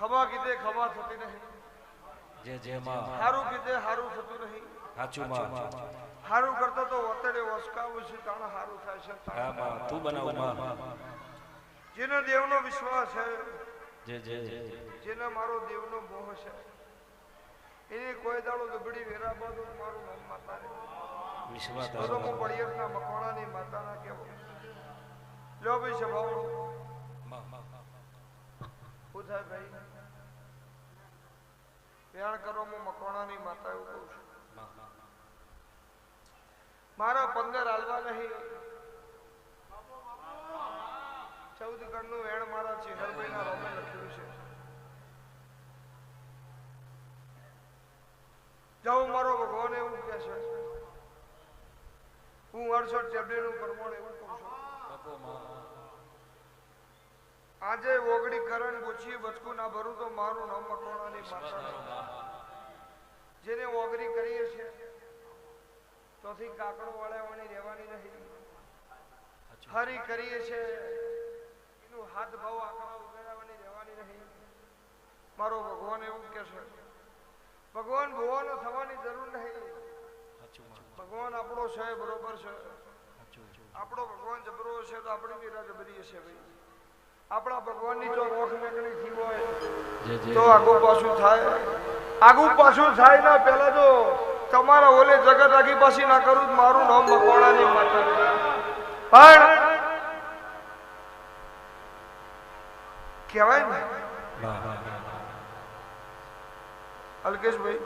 ખબા કીધે ખબા થતી નહીં. જે જે માં હારું કીધે હારું થતું નહીં. સાચું માં. હારું કરતો તો વતડે વસકાવું છે તાણ હારું થાય છે હા માં. તું બનાવમાં. જેને દેવનો વિશ્વાસ છે જે જે જેને મારો દેવનો મોહ છે એને કોઈ દાડો દુબડી વેરા બાદ મારું નામ માતા રે. વિશ્વાસ તો મકવાણાની માતાના કેવો લો ભાઈ સભાઓ શું થાય ભાઈ પ્યાર કરો હું મકવાણાની માતા એવું કહું છું. મારા પંદર હાલવા નહીં. ચૌદ ગણનું વેણ મારા ચેહરભાઈના રોમે લખ્યું છે. જાઉં મારો ભગવાન એવું કહે છે. હું અડસઠ ચેબડીનું પ્રમાણ એવું કહું છું આજે ઓગણી કરણ પૂછી બચકું ના ભરું તો મારું નામ મકવાણાની માતા જેને ઓગણી કરીએ છે તોથી કાકડો વળાવવાની રહેવાની નહીં. હરી કરીએ છે એનું હાથ ભાવ આંકડા ઉગાડવાની રહેવાની નહીં. મારો ભગવાન એવું કે છે ભગવાન ભુવાનો થવાની જરૂર નહીં. ભગવાન આપણો છે બરોબર છે. આપણો ભગવાન જબરો છે તો આપણી વીરા જબરી છે ભાઈ. આપણા ભગવાનની જો રોખ નીકળી થઈ હોય તો આગું પાછું થાય. આગું પાછું થાય ના પહેલા જો તમારા ઓલે જગત આગી પાછી ના કરું મારું નામ મકવાણાની માતા પણ કહેવાય ને? અલ્કેશભાઈ?